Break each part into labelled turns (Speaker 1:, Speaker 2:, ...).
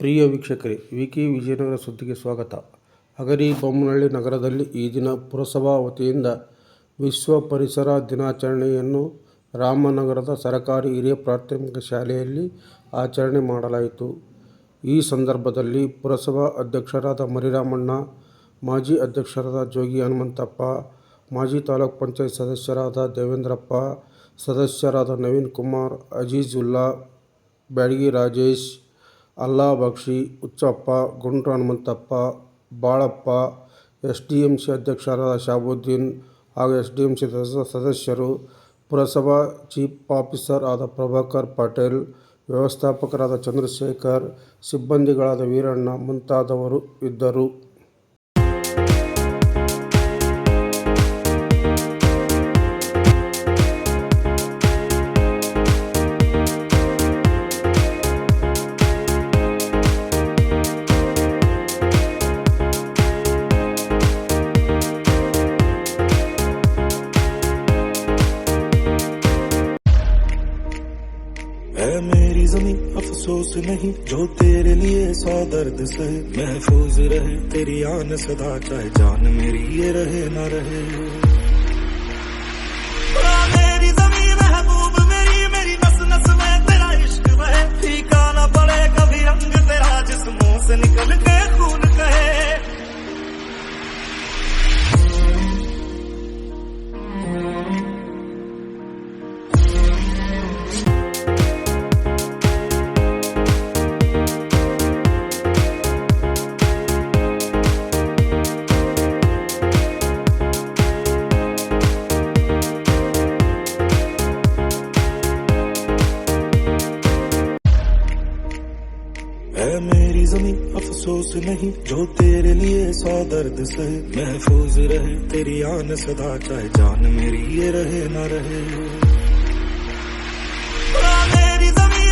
Speaker 1: ಪ್ರಿಯ ವೀಕ್ಷಕರೇ, ವಿಕಿ ವಿಜಯನಗರ ಸುದ್ದಿಗೆ ಸ್ವಾಗತ. ಹಗರಿ ಬೊಮ್ಮನಹಳ್ಳಿ ನಗರದಲ್ಲಿ ಈ ದಿನ ಪುರಸಭಾ ವತಿಯಿಂದ ವಿಶ್ವ ಪರಿಸರ ದಿನಾಚರಣೆಯನ್ನು ರಾಮನಗರದ ಸರಕಾರಿ ಹಿರಿಯ ಪ್ರಾಥಮಿಕ ಶಾಲೆಯಲ್ಲಿ ಆಚರಣೆ ಮಾಡಲಾಯಿತು. ಈ ಸಂದರ್ಭದಲ್ಲಿ ಪುರಸಭಾ ಅಧ್ಯಕ್ಷರಾದ ಮರಿರಾಮಣ್ಣ, ಮಾಜಿ ಅಧ್ಯಕ್ಷರಾದ ಜೋಗಿ ಹನುಮಂತಪ್ಪ, ಮಾಜಿ ತಾಲೂಕ್ ಪಂಚಾಯತ್ ಸದಸ್ಯರಾದ ದೇವೇಂದ್ರಪ್ಪ, ಸದಸ್ಯರಾದ Naveen Kumar, Azizulla, Byadagi Rajesh Alla Bakshi Huchchappa Guntu Hanumanthappa, Balappa S D M C ಅಧ್ಯಕ್ಷರಾದ ಶಾಬುದ್ದೀನ್ ಹಾಗೂ ಎಸ್ ಡಿ ಎಂ ಸಿ ಸದಸ್ಯರು, ಪುರಸಭಾ ಚೀಫ್ ಆಫೀಸರ್ ಆದ ಪ್ರಭಾಕರ್ ಪಟೇಲ್, ವ್ಯವಸ್ಥಾಪಕರಾದ ಚಂದ್ರಶೇಖರ್, ಸಿಬ್ಬಂದಿಗಳಾದ ವೀರಣ್ಣ ಮುಂತಾದವರು ಇದ್ದರು.
Speaker 2: اے میری زمین افسوس نہیں، جو تیرے لیے سو درد سے محفوظ رہے، تیری آن صدا چاہے جان میری یہ رہے نہ رہے۔ نہیں۔ جو تیرے لیے سو درد سے محفوظ رہے تیری آن صدا چاہے جان میری یہ رہے نہ رہے۔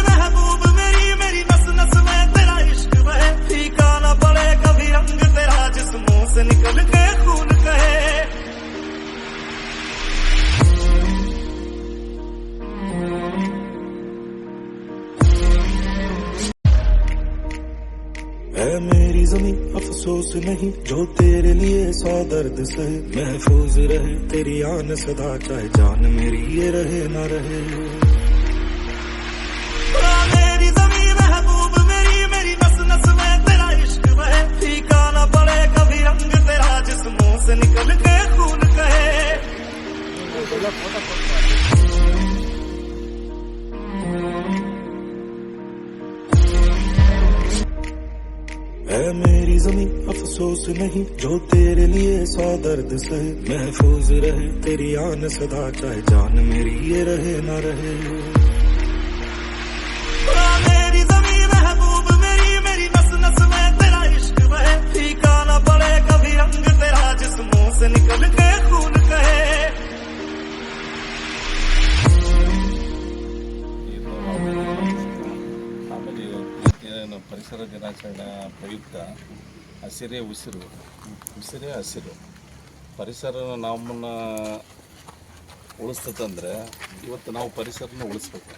Speaker 2: محبوب میری میری نس میں تیرا نہ پڑے کبھی تیرا سے نکل کے خون کہے۔ زمین افسوس نہیں، جو تیرے لیے سو درد سے محفوظ رہے۔ تیری آن صدا، چاہے جان میری یہ رہے نہ رہے۔ میری محبوب میری میری نس میں پڑے، کبھی نکل کے خون کہے۔ ہے میری زمین افسوس نہیں جو تیرے لیے سو درد سے محفوظ رہے، تیری آن صدا چاہے جان میری
Speaker 3: یہ رہے نہ رہے۔ ದಿನಾಚರಣೆ ಪ್ರಯುಕ್ತ ಹಸಿರೇ ಉಸಿರು, ಉಸಿರೇ ಹಸಿರು. ಪರಿಸರ ನಮ್ಮನ್ನು ಉಳಿಸ್ತದಂದ್ರೆ ಇವತ್ತು ನಾವು ಪರಿಸರನ ಉಳಿಸ್ಬೇಕು.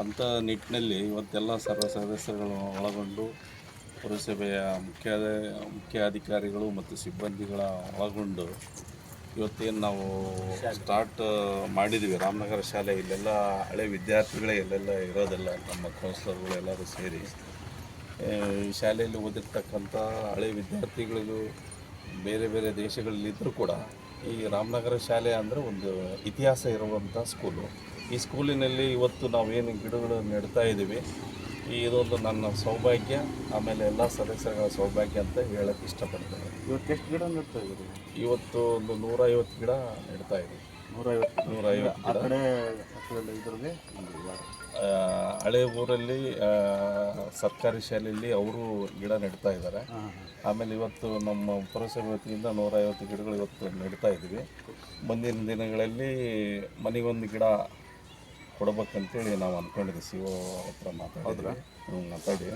Speaker 3: ಅಂಥ ನಿಟ್ಟಿನಲ್ಲಿ ಇವತ್ತೆಲ್ಲ ಸರ್ವ ಸದಸ್ಯರುಗಳು ಒಳಗೊಂಡು ಪುರಸಭೆಯ ಮುಖ್ಯ ಮುಖ್ಯ ಅಧಿಕಾರಿಗಳು ಮತ್ತು ಸಿಬ್ಬಂದಿಗಳ ಒಳಗೊಂಡು ಇವತ್ತೇನು ನಾವು ಸ್ಟಾರ್ಟ್ ಮಾಡಿದ್ವಿ. ರಾಮನಗರ ಶಾಲೆ, ಇಲ್ಲೆಲ್ಲ ಹಳೆ ವಿದ್ಯಾರ್ಥಿಗಳೇ ಇಲ್ಲೆಲ್ಲ ಇರೋದೆಲ್ಲ ನಮ್ಮ ಕೌನ್ಸಿಲರ್ಗಳು ಎಲ್ಲರೂ ಸೇರಿ. ಶಾಲೆಯಲ್ಲಿ ಓದಿರ್ತಕ್ಕಂಥ ಹಳೆ ವಿದ್ಯಾರ್ಥಿಗಳಿಗೂ ಬೇರೆ ಬೇರೆ ದೇಶಗಳಲ್ಲಿದ್ದರೂ ಕೂಡ ಈ ರಾಮನಗರ ಶಾಲೆ ಅಂದರೆ ಒಂದು ಇತಿಹಾಸ ಇರುವಂಥ ಸ್ಕೂಲು ಈ ಸ್ಕೂಲಿನಲ್ಲಿ ಇವತ್ತು ನಾವೇನು ಗಿಡಗಳು ನೆಡ್ತಾ ಇದ್ದೀವಿ ಈ ಇದೊಂದು ನನ್ನ ಸೌಭಾಗ್ಯ ಆಮೇಲೆ ಎಲ್ಲ ಸದಸ್ಯರ ಸೌಭಾಗ್ಯ ಅಂತ ಹೇಳಕ್ಕೆ ಇಷ್ಟಪಡ್ತೇನೆ.
Speaker 4: ಇವತ್ತು ಎಷ್ಟು ಗಿಡ ನೆಡ್ತಾ ಇದ್ದೀವಿ
Speaker 3: ಇವತ್ತು ಒಂದು ನೂರೈವತ್ತು ಗಿಡ ನೆಡ್ತಾ ಇದ್ದೀವಿ.
Speaker 4: ನೂರೈವತ್ತು
Speaker 3: ನೂರೈವತ್ತು
Speaker 4: ಆ ಕಡೆ ಇದ್ರಲ್ಲಿ?
Speaker 3: ಹಳೆ ಊರಲ್ಲಿ ಸರ್ಕಾರಿ ಶಾಲೆಯಲ್ಲಿ ಅವರು ಗಿಡ ನೆಡ್ತಾ ಇದ್ದಾರೆ. ಆಮೇಲೆ ಇವತ್ತು ನಮ್ಮ ಪುರಸಭೆ ವತಿಯಿಂದ ನೂರೈವತ್ತು ಗಿಡಗಳು ಇವತ್ತು ನೆಡ್ತಾ ಇದ್ದೀವಿ. ಮುಂದಿನ ದಿನಗಳಲ್ಲಿ ಮನೆಗೊಂದು ಗಿಡ ಕೊಡ್ಬೇಕಂತೇಳಿ ನಾವು ಅಂದ್ಕೊಂಡಿದ್ವಿ ಸಿ ಒ ಹತ್ರ ಮಾತಾಡಿದ್ವಿ. ಹ್ಞೂ ಮಾತಾಡಿ.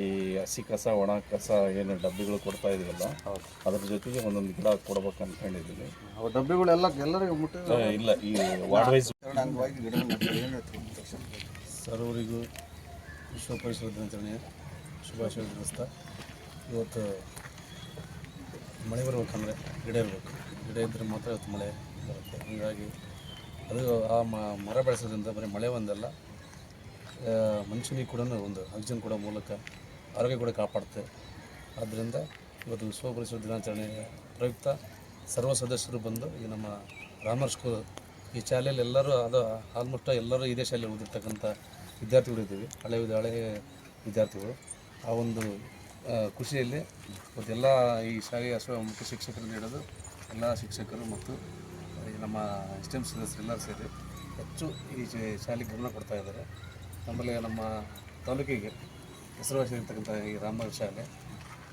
Speaker 3: ಈ ಹಸಿ ಕಸ ಒಣ ಕಸ ಏನು ಡಬ್ಬಿಗಳು ಕೊಡ್ತಾ ಇದೀವಲ್ಲ ಅದ್ರ ಜೊತೆಗೆ ಒಂದೊಂದು ಗಿಡ ಕೊಡ್ಬೇಕು ಅನ್ಕೊಂಡಿದ್ದೀವಿ
Speaker 4: ಅವು ಡಬ್ಬಿಗಳೆಲ್ಲ ಎಲ್ಲರಿಗೂ
Speaker 3: ಮುಟ್ಟ ಇಲ್ಲ ಈ ವಾರ್ಡ್ ವೈಸ್?
Speaker 5: ಸರ್ವರಿಗೂ ವಿಶ್ವ ಪರಿಸರ ದಿನಾಚರಣೆಯ
Speaker 4: ಶುಭಾಶಯ ತಿಳಿಸ್ತಾ ಇವತ್ತು ಮಳೆ ಬರ್ಬೇಕಂದ್ರೆ ಗಿಡ ಇರಬೇಕು. ಗಿಡ ಇದ್ದರೆ ಮಾತ್ರ ಇವತ್ತು ಮಳೆ ಬರುತ್ತೆ. ಹೀಗಾಗಿ ಅದು ಆ ಮರ ಬೆಳೆಸೋದ್ರಿಂದ ಬರೀ ಮಳೆ ಒಂದಲ್ಲ ಆ, ಮನುಷ್ಯನಿಗೆ ಕೂಡ ಒಂದು ಆಕ್ಸಿಜನ್ ಕೂಡ ಮೂಲಕ ಆರೋಗ್ಯ ಕೂಡ ಕಾಪಾಡುತ್ತೆ. ಆದ್ದರಿಂದ ಇವತ್ತು ವಿಶ್ವ ಪರಿಸರ ದಿನಾಚರಣೆ ಪ್ರಯುಕ್ತ ಸರ್ವ ಸದಸ್ಯರು ಬಂದು ಈ ನಮ್ಮ ರಾಮರ್ ಸ್ಕೂಲ್ ಈ ಶಾಲೆಯಲ್ಲಿ ಎಲ್ಲರೂ ಅದು ಆಲ್ಮೋಸ್ಟ್ ಎಲ್ಲರೂ ಇದೇ ಶಾಲೆಯಲ್ಲಿ ಓದಿರ್ತಕ್ಕಂಥ ವಿದ್ಯಾರ್ಥಿಗಳು ಇದ್ದೀವಿ. ಹಳೆ ವಿದ್- ಹಳೆ ವಿದ್ಯಾರ್ಥಿಗಳು. ಆ ಒಂದು ಖುಷಿಯಲ್ಲಿ ಇವತ್ತೆಲ್ಲ ಈ ಶಾಲೆಯ ಮುಖ್ಯ ಶಿಕ್ಷಕರಿಂದ ಹಿಡಿದು ಎಲ್ಲ ಶಿಕ್ಷಕರು ಮತ್ತು ನಮ್ಮ ಎಸ್ ಎಂ ಸದಸ್ಯರೆಲ್ಲರೂ ಸೇರಿ ಹೆಚ್ಚು ಈ ಶಾಲೆಗೆ ಗಮನ ಕೊಡ್ತಾ ಇದ್ದಾರೆ. ಆಮೇಲೆ ನಮ್ಮ ತಾಲೂಕಿಗೆ ಹೆಸರುವಾಸಿಯಾಗಿರ್ತಕ್ಕಂಥ ಈ ರಾಮನಗರ ಶಾಲೆ,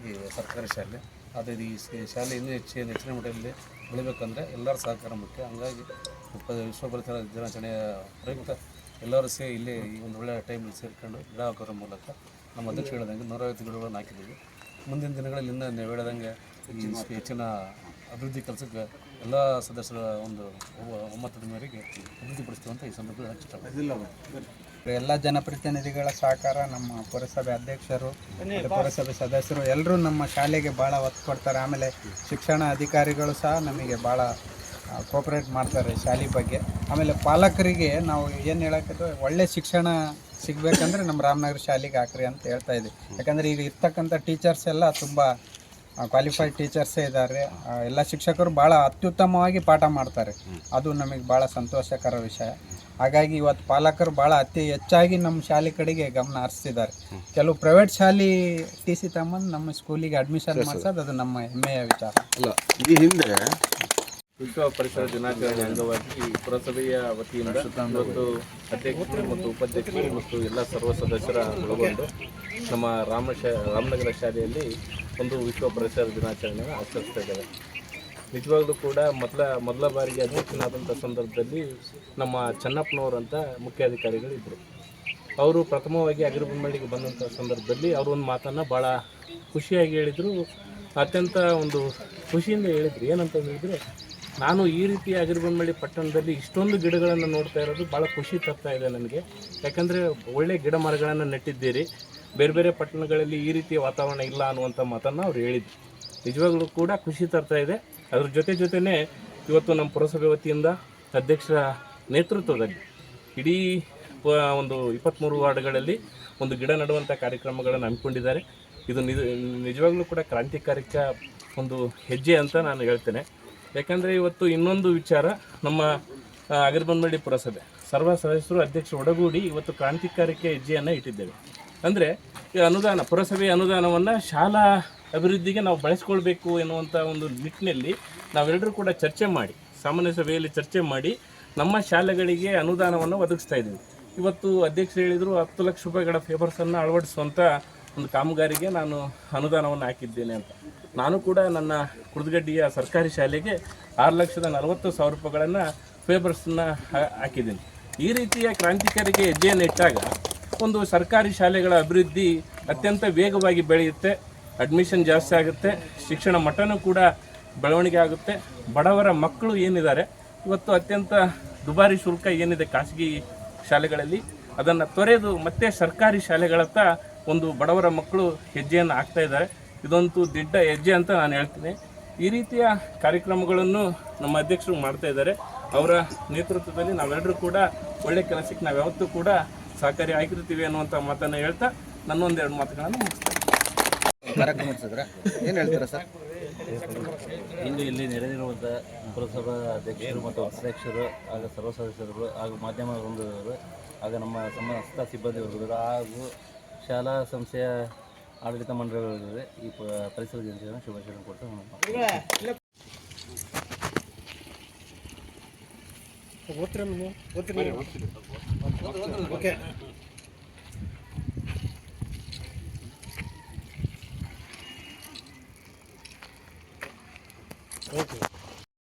Speaker 4: ಈ ಸರ್ಕಾರಿ ಶಾಲೆ. ಆದರೆ ಈ ಶಾಲೆ ಇನ್ನೂ ಹೆಚ್ಚಿನ ಹೆಚ್ಚಿನ ಮಟ್ಟದಲ್ಲಿ ಬೆಳಿಬೇಕಂದ್ರೆ ಎಲ್ಲರ ಸಹಕಾರ ಮುಖ್ಯ. ಹಂಗಾಗಿ ಇಪ್ಪ ವಿಶ್ವ ಪರಿಸರ ದಿನಾಚರಣೆಯ ಪ್ರಯುಕ್ತ ಎಲ್ಲರೂ ಸೇರಿ ಇಲ್ಲೇ ಈ ಒಂದು ಒಳ್ಳೆಯ ಟೈಮಲ್ಲಿ ಸೇರಿಕೊಂಡು ಗಿಡ ಹಾಕೋದ್ರ ಮೂಲಕ ನಮ್ಮ ಅಧ್ಯಕ್ಷ ಹೇಳಿದಂಗೆ ನೂರೈವತ್ತು ಗಿಡಗಳನ್ನು ಹಾಕಿದ್ದೀವಿ. ಮುಂದಿನ ದಿನಗಳಲ್ಲಿ ಇನ್ನೂ ನೀವು ಹೇಳ್ದಂಗೆ ಈ ಹೆಚ್ಚಿನ ಅಭಿವೃದ್ಧಿ ಕೆಲಸಕ್ಕೆ ಎಲ್ಲ ಸದಸ್ಯರ ಒಂದು ಒಮ್ಮತದ ಮೇರೆಗೆ ಅಭಿವೃದ್ಧಿಪಡಿಸ್ತೀವಿ ಅಂತ ಈ ಸಂದರ್ಭದಲ್ಲಿ
Speaker 6: ಎಲ್ಲ ಜನಪ್ರತಿನಿಧಿಗಳ ಸಹಕಾರ ನಮ್ಮ ಪುರಸಭೆ ಅಧ್ಯಕ್ಷರು ಪುರಸಭೆ ಸದಸ್ಯರು ಎಲ್ಲರೂ ನಮ್ಮ ಶಾಲೆಗೆ ಭಾಳ ಒತ್ತು ಕೊಡ್ತಾರೆ. ಆಮೇಲೆ ಶಿಕ್ಷಣ ಅಧಿಕಾರಿಗಳು ಸಹ ನಮಗೆ ಭಾಳ ಕೋಪರೇಟ್ ಮಾಡ್ತಾರೆ ಶಾಲೆ ಬಗ್ಗೆ. ಆಮೇಲೆ ಪಾಲಕರಿಗೆ ನಾವು ಏನು ಹೇಳೋಕ್ಕಿದ್ವಿ ಒಳ್ಳೆ ಶಿಕ್ಷಣ ಸಿಗಬೇಕಂದ್ರೆ ನಮ್ಮ ರಾಮನಗರ ಶಾಲೆಗೆ ಹಾಕ್ರಿ ಅಂತ ಹೇಳ್ತಾ ಇದ್ವಿ ಯಾಕಂದರೆ ಈಗ ಇರ್ತಕ್ಕಂಥ ಟೀಚರ್ಸ್ ಎಲ್ಲ ತುಂಬ ಕ್ವಾಲಿಫೈಡ್ ಟೀಚರ್ಸೇ ಇದ್ದಾರೆ ಎಲ್ಲ ಶಿಕ್ಷಕರು ಭಾಳ ಅತ್ಯುತ್ತಮವಾಗಿ ಪಾಠ ಮಾಡ್ತಾರೆ. ಅದು ನಮಗೆ ಭಾಳ ಸಂತೋಷಕರ ವಿಷಯ. ಹಾಗಾಗಿ ಇವತ್ತು ಪಾಲಕರು ಭಾಳ ಅತಿ ಹೆಚ್ಚಾಗಿ ನಮ್ಮ ಶಾಲೆ ಕಡೆಗೆ ಗಮನ ಹರಿಸ್ತಿದ್ದಾರೆ. ಕೆಲವು ಪ್ರೈವೇಟ್ ಶಾಲೆ ಟಿ ಸಿ ತಮ್ಮಂದು ನಮ್ಮ ಸ್ಕೂಲಿಗೆ ಅಡ್ಮಿಷನ್ ಮಾಡಿಸೋದು ಅದು ನಮ್ಮ ಹೆಮ್ಮೆಯ ವಿಚಾರ.
Speaker 3: ಅಲ್ಲ ಈ ಹಿಂದೆ
Speaker 7: ವಿಶ್ವ ಪರಿಸರ ದಿನಾಚರಣೆ ಅಂಗವಾಗಿ ಪುರಸಭೆಯ ವತಿಯಿಂದ ಇವತ್ತು ಅಧ್ಯಕ್ಷರು ಮತ್ತು ಉಪಾಧ್ಯಕ್ಷರು ಮತ್ತು ಎಲ್ಲ ಸರ್ವ ಸದಸ್ಯರ ಒಳಗೊಂಡು ನಮ್ಮ ರಾಮ ಶಾ ರಾಮನಗರ ಶಾಲೆಯಲ್ಲಿ ಒಂದು ವಿಶ್ವ ಪರಿಸರ ದಿನಾಚರಣೆಯನ್ನು ಆಚರಿಸ್ತಾ ಇದ್ದೇವೆ. ನಿಜವಾಗ್ಲೂ ಕೂಡ ಮೊದಲ ಮೊದಲ ಬಾರಿಗೆ ಅಧ್ಯಕ್ಷನಾದಂಥ ಸಂದರ್ಭದಲ್ಲಿ ನಮ್ಮ ಚನ್ನಪ್ಪನವರಂಥ ಮುಖ್ಯಾಧಿಕಾರಿಗಳು ಇದ್ದರು ಅವರು ಪ್ರಥಮವಾಗಿ ಅಗ್ರಬೊಮ್ಮಳಿಗೆ ಬಂದಂಥ ಸಂದರ್ಭದಲ್ಲಿ ಅವರು ಒಂದು ಮಾತನ್ನು ಭಾಳ ಖುಷಿಯಾಗಿ ಹೇಳಿದರು. ಅತ್ಯಂತ ಒಂದು ಖುಷಿಯಿಂದ ಹೇಳಿದ್ರು. ಏನಂತ ಹೇಳಿದರೆ, ನಾನು ಈ ರೀತಿ ಅಗ್ರಬೊಮ್ಮಳ್ಳಿ ಪಟ್ಟಣದಲ್ಲಿ ಇಷ್ಟೊಂದು ಗಿಡಗಳನ್ನು ನೋಡ್ತಾ ಇರೋದು ಭಾಳ ಖುಷಿ ತರ್ತಾ ಇದೆ ನನಗೆ. ಯಾಕಂದರೆ ಒಳ್ಳೆ ಗಿಡ ಮರಗಳನ್ನು ನೆಟ್ಟಿದ್ದೀರಿ. ಬೇರೆ ಬೇರೆ ಪಟ್ಟಣಗಳಲ್ಲಿ ಈ ರೀತಿಯ ವಾತಾವರಣ ಇಲ್ಲ ಅನ್ನುವಂಥ ಮಾತನ್ನು ಅವ್ರು ಹೇಳಿದ್ರು. ನಿಜವಾಗ್ಲೂ ಕೂಡ ಖುಷಿ ತರ್ತಾ ಇದೆ. ಅದ್ರ ಜೊತೆ ಜೊತೆನೇ ಇವತ್ತು ನಮ್ಮ ಪುರಸಭೆ ವತಿಯಿಂದ ಅಧ್ಯಕ್ಷರ ನೇತೃತ್ವದಲ್ಲಿ ಇಡೀ ಒಂದು ಇಪ್ಪತ್ತ್ಮೂರು ವಾರ್ಡ್ಗಳಲ್ಲಿ ಒಂದು ಗಿಡ ನೆಡುವಂಥ ಕಾರ್ಯಕ್ರಮಗಳನ್ನು ಹಮ್ಮಿಕೊಂಡಿದ್ದಾರೆ. ಇದು ನಿಜ, ನಿಜವಾಗ್ಲೂ ಕೂಡ ಕ್ರಾಂತಿಕಾರಿಕ ಒಂದು ಹೆಜ್ಜೆ ಅಂತ ನಾನು ಹೇಳ್ತೇನೆ. ಯಾಕಂದರೆ ಇವತ್ತು ಇನ್ನೊಂದು ವಿಚಾರ ನಮ್ಮ ಅಗರ್ಬನ್ಮಳ್ಳಿ ಪುರಸಭೆ ಸರ್ವ ಸದಸ್ಯರು ಅಧ್ಯಕ್ಷರು ಒಡಗೂಡಿ ಇವತ್ತು ಕ್ರಾಂತಿಕಾರಿಕ ಹೆಜ್ಜೆಯನ್ನು ಇಟ್ಟಿದ್ದೇವೆ. ಅಂದರೆ ಈ ಅನುದಾನ, ಪುರಸಭೆ ಅನುದಾನವನ್ನು ಶಾಲಾ ಅಭಿವೃದ್ಧಿಗೆ ನಾವು ಬಳಸ್ಕೊಳ್ಬೇಕು ಎನ್ನುವಂಥ ಒಂದು ನಿಟ್ಟಿನಲ್ಲಿ ನಾವೆಲ್ಲರೂ ಕೂಡ ಚರ್ಚೆ ಮಾಡಿ, ಸಾಮಾನ್ಯ ಸಭೆಯಲ್ಲಿ ಚರ್ಚೆ ಮಾಡಿ ನಮ್ಮ ಶಾಲೆಗಳಿಗೆ ಅನುದಾನವನ್ನು ಒದಗಿಸ್ತಾ ಇದ್ದೀವಿ. ಇವತ್ತು ಅಧ್ಯಕ್ಷರು ಹೇಳಿದರು, ಹತ್ತು ಲಕ್ಷ ರೂಪಾಯಿಗಳ ಫೇಬರ್ಸನ್ನು ಅಳವಡಿಸುವಂಥ ಒಂದು ಕಾಮಗಾರಿಗೆ ನಾನು ಅನುದಾನವನ್ನು ಹಾಕಿದ್ದೇನೆ ಅಂತ. ನಾನು ಕೂಡ ನನ್ನ ಕುರ್ದಗಡ್ಡಿಯ ಸರ್ಕಾರಿ ಶಾಲೆಗೆ ಆರು ಲಕ್ಷದ ನಲವತ್ತು ಸಾವಿರ ರೂಪಾಯಿಗಳನ್ನು ಫೇಬರ್ಸನ್ನ ಹಾಕಿದ್ದೀನಿ. ಈ ರೀತಿಯ ಕ್ರಾಂತಿಕಾರಿಗೆ ಹೆಜ್ಜೆಯನ್ನು ಇಟ್ಟಾಗ ಒಂದು ಸರ್ಕಾರಿ ಶಾಲೆಗಳ ಅಭಿವೃದ್ಧಿ ಅತ್ಯಂತ ವೇಗವಾಗಿ ಬೆಳೆಯುತ್ತೆ. ಅಡ್ಮಿಷನ್ ಜಾಸ್ತಿ ಆಗುತ್ತೆ. ಶಿಕ್ಷಣ ಮಟ್ಟನೂ ಕೂಡ ಬೆಳವಣಿಗೆ ಆಗುತ್ತೆ. ಬಡವರ ಮಕ್ಕಳು ಏನಿದ್ದಾರೆ, ಇವತ್ತು ಅತ್ಯಂತ ದುಬಾರಿ ಶುಲ್ಕ ಏನಿದೆ ಖಾಸಗಿ ಶಾಲೆಗಳಲ್ಲಿ, ಅದನ್ನು ತೊರೆದು ಮತ್ತೆ ಸರ್ಕಾರಿ ಶಾಲೆಗಳತ್ತ ಒಂದು ಬಡವರ ಮಕ್ಕಳು ಹೆಜ್ಜೆಯನ್ನು ಹಾಕ್ತಾ ಇದ್ದಾರೆ. ಇದಂತೂ ದಿಡ್ಡ ಹೆಜ್ಜೆ ಅಂತ ನಾನು ಹೇಳ್ತೀನಿ. ಈ ರೀತಿಯ ಕಾರ್ಯಕ್ರಮಗಳನ್ನು ನಮ್ಮ ಅಧ್ಯಕ್ಷರು ಮಾಡ್ತಾ ಇದ್ದಾರೆ. ಅವರ ನೇತೃತ್ವದಲ್ಲಿ ನಾವೆಲ್ಲರೂ ಕೂಡ ಒಳ್ಳೆ ಕೆಲಸಕ್ಕೆ ನಾವು ಯಾವತ್ತೂ ಕೂಡ ಸಹಕಾರಿ ಆಗಿರ್ತೀವಿ ಅನ್ನುವಂಥ ಮಾತನ್ನು ಹೇಳ್ತಾ ನನ್ನೊಂದೆರಡು ಮಾತುಗಳನ್ನು ಮುಗಿಸ್ತೇನೆ
Speaker 3: ಕಾರ್ಯಕ್ರಮ ನಡೆಸಿದ್ರೆ ಏನು ಹೇಳ್ತೀರಾ ಸರ್?
Speaker 8: ಇಂದು ಇಲ್ಲಿ ನೆರೆದಿರುವಂಥ ಪುರಸಭಾ ಅಧ್ಯಕ್ಷರು ಮತ್ತು ಅಧ್ಯಕ್ಷರು ಹಾಗೂ ಸರ್ವ ಸದಸ್ಯರುಗಳು ಹಾಗೂ ಮಾಧ್ಯಮ ವೃಂದದವರು ಹಾಗೂ ನಮ್ಮ ಸಮಸ್ತ ಸಿಬ್ಬಂದಿ ವರ್ಗದವರು ಹಾಗೂ ಶಾಲಾ ಸಂಸ್ಥೆಯ ಆಡಳಿತ ಮಂಡಳಿಗಳಿದೆ ಈ ಪ- ಪರಿಸರ ದಿನಾಚರಣೆ ಶುಭಾಶಯ ಕೊಟ್ಟು
Speaker 1: ಓಕೆ